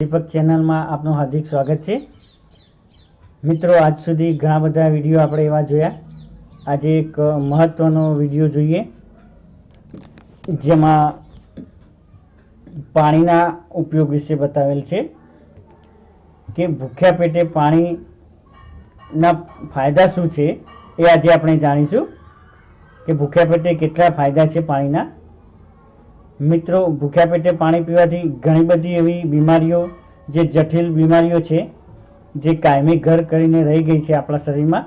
દીપક ચેનલમાં આપનું હાર્દિક સ્વાગત છે. મિત્રો, આજ સુધી ઘણા બધા વીડિયો આપણે એવા જોયા. આજે એક મહત્ત્વનો વીડિયો જોઈએ, જેમાં પાણીના ઉપયોગ વિશે બતાવેલ છે કે ભૂખ્યા પેટે પાણીના ફાયદા શું છે એ આજે આપણે જાણીશું કે ભૂખ્યા પેટે કેટલા ફાયદા છે પાણીના. મિત્રો, ભૂખ્યા પેટે પાણી પીવાથી ઘણી બધી એવી બીમારીઓ, જે જટિલ બીમારીઓ છે, જે કાયમી ઘર કરીને રહી ગઈ છે આપણા શરીરમાં,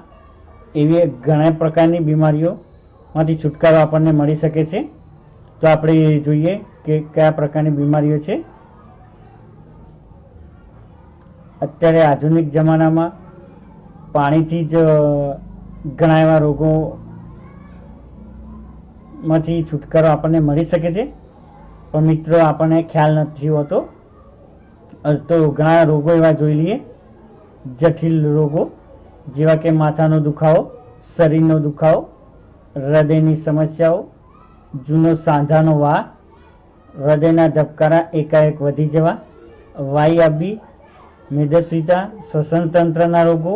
એવી ઘણા પ્રકારની બીમારીઓમાંથી છુટકારો આપણને મળી શકે છે. તો આપણે જોઈએ કે કયા પ્રકારની બીમારીઓ છે. અત્યારે આધુનિક જમાનામાં પાણીથી જ ઘણા એવા રોગોમાંથી છુટકારો આપણને મળી શકે છે. પણ મિત્રો, આપણને ખ્યાલ નથી હોતો. તો ઘણા રોગો એવા જોઈ લઈએ. જટિલ રોગો, જેવા કે માથાનો દુખાવો, શરીરનો દુખાવો, હૃદયની સમસ્યાઓ, જૂનો સાંધાનો વા હૃદયના ધબકારા એકાએક વધી જવા આપવી મેદસ્વીતા શ્વસન તંત્રના રોગો,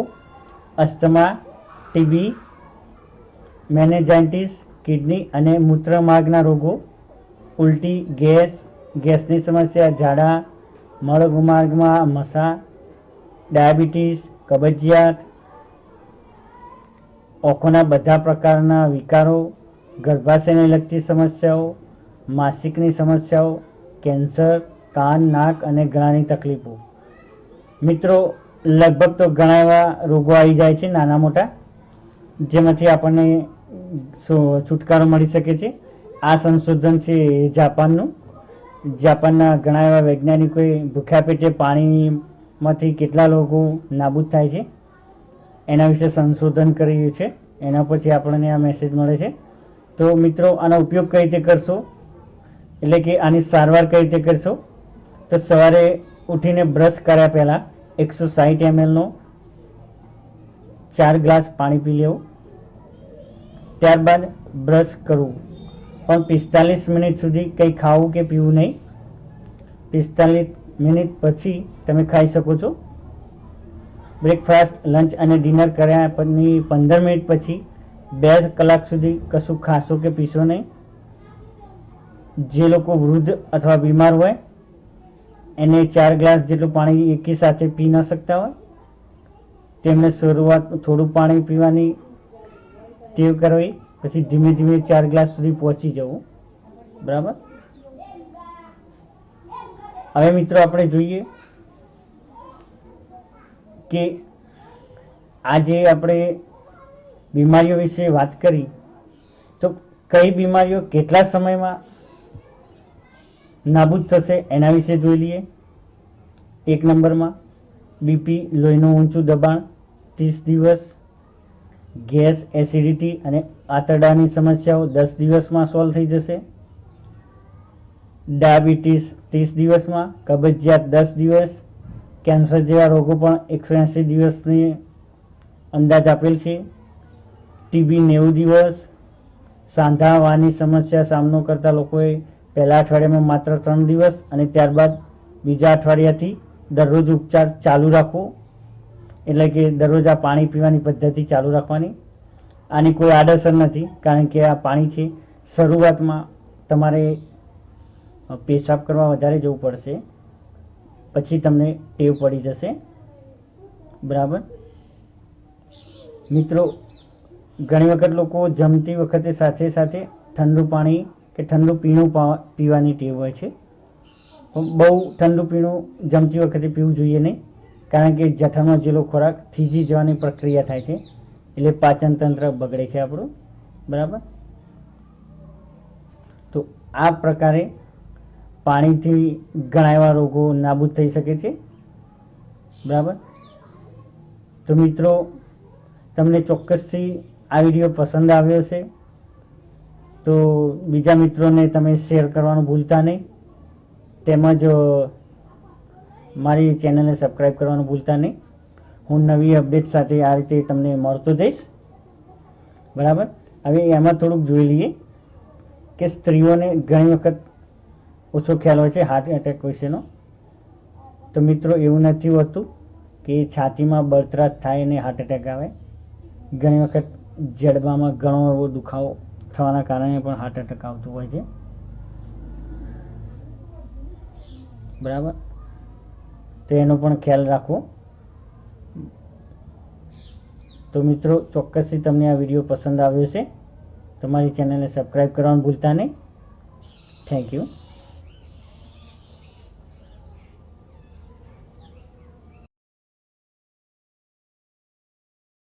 અસ્થમા, ટીબી, મેનેજાઇટિસ, કિડની અને મૂત્રમાર્ગના રોગો ઉલટી ગેસ, ગેસની સમસ્યા, ઝાડા મળમાર્ગમાં મસા, ડાયાબિટીસ, કબજિયાત, ઓખોના બધા પ્રકારના વિકારો, ગર્ભાશયને લગતી સમસ્યાઓ, માસિકની સમસ્યાઓ, કેન્સર, કાન, નાક અને ગળાની તકલીફો. મિત્રો, લગભગ તો ઘણા એવા રોગો આવી જાય છે નાના મોટા, જેમાંથી આપણને છુટકારો મળી શકે છે. આ સંશોધન છે જાપાનનું. જાપાનના ઘણા એવા વૈજ્ઞાનિકોએ ભૂખ્યા પેટે પાણીમાંથી કેટલા લોકો નાબૂદ થાય છે, એના વિશે સંશોધન કર્યું છે, એના પછી આપણને આ મેસેજ મળે છે. તો મિત્રો, આનો ઉપયોગ કઈ રીતે કરશો? એટલે કે આની સારવાર કઈ રીતે કરશો? તો સવારે ઉઠીને બ્રશ કર્યા પહેલાં એકસો સાહીઠ એમએલનો ચાર ગ્લાસ પાણી પી લેવું. ત્યારબાદ બ્રશ કરવું. પણ પિસ્તાલીસ મિનિટ સુધી કંઈ ખાવું કે પીવું નહીં. પિસ્તાલીસ મિનિટ પછી તમે ખાઈ શકો છો. બ્રેકફાસ્ટ, લંચ અને ડિનર કર્યા પછી પંદર મિનિટ પછી બે કલાક સુધી કશું ખાશો કે પીશો નહીં. જે લોકો વૃદ્ધ અથવા બીમાર હોય, એને ચાર ગ્લાસ જેટલું પાણી એકી સાથે પી ન શકતા હોય. તેમને શરૂઆત થોડું પાણી પીવાની ટેવ કરવી. પછી ધીમે ધીમે ચાર ગ્લાસ સુધી પહોંચી જવું. બરાબર? હવે મિત્રો આપણે જોઈએ કે આજે આપણે બીમારીઓ વિશે વાત કરી. તો કઈ બીમારીઓ કેટલા સમયમાં નાબૂદ થશે એના વિશે જોઈ લઈએ. એક નંબરમાં બીપી, લોહીનું ઊંચું દબાણ, ત્રીસ દિવસ ગેસ, એસિડિટી અને આંતરડાની સમસ્યાઓ દસ દિવસમાં સોલ્વ થઈ જશે. ડાયાબિટીસ ત્રીસ દિવસમાં, કબજિયાત દસ દિવસ, કેન્સર જેવા રોગો પણ એકસો એંસી દિવસની અંદાજ આપેલ છે. ટીબી નેવું દિવસ સાંધાવાની સમસ્યા, સામનો કરતા લોકોએ પહેલા અઠવાડિયામાં માત્ર ત્રણ દિવસ અને ત્યારબાદ બીજા અઠવાડિયાથી દરરોજ ઉપચાર ચાલુ રાખવો. એટલે કે દરરોજ આ પાણી પીવાની પદ્ધતિ ચાલુ રાખવાની. આની કોઈ આડઅસર નથી, કારણ કે આ પાણી છે, શરૂઆતમાં તમારે પેશાબ કરવા વધારે જવું પડશે. પછી તમને ટેવ પડી જશે. બરાબર? મિત્રો, ઘણી વખત લોકો જમતી વખતે સાથે સાથે ઠંડુ પાણી કે ઠંડુ પીણું પીવાની ટેવ હોય છે. બહુ ઠંડુ પીણું જમતી વખતે પીવું જોઈએ નહીં. કારણ કે જઠરમાં જેલો ખોરાક થીજી જવાની પ્રક્રિયા થાય છે. એટલે પાચન તંત્ર બગડે છે આપણું. બરાબર? તો આ પ્રકારે પાણીથી ઘણા એવા રોગો નાબૂદ થઈ શકે છે. બરાબર? તો મિત્રો, તમને ચોક્કસથી આ વીડિયો પસંદ આવ્યો છે તો બીજા મિત્રોને તમે શેર કરવાનું ભૂલતા નહીં. તેમજ મારી ચેનલને સબસ્ક્રાઈબ કરવાનું ભૂલતા નહીં. હું નવી અપડેટ સાથે આ રીતે તમને મળતો જઈશ. બરાબર? હવે એમાં થોડુંક જોઈ લઈએ કે સ્ત્રીઓને ઘણી વખત ઓછો ખ્યાલ હોય છે હાર્ટ એટેક વિશેનો. તો મિત્રો, એવું નથી હોતું કે છાતીમાં બળતરા થાય અને હાર્ટ એટેક આવે. ઘણી વખત જડબામાં ઘણો એવો દુખાવો થવાના કારણે પણ હાર્ટ એટેક આવતું હોય છે. બરાબર? તો એનો પણ ખ્યાલ રાખવો તો મિત્રો, ચોક્કસથી તમને આ વીડિયો પસંદ આવ્યો છે તમારી ચેનલને સબસ્ક્રાઈબ કરવાનું ભૂલતા નહીં. Thank you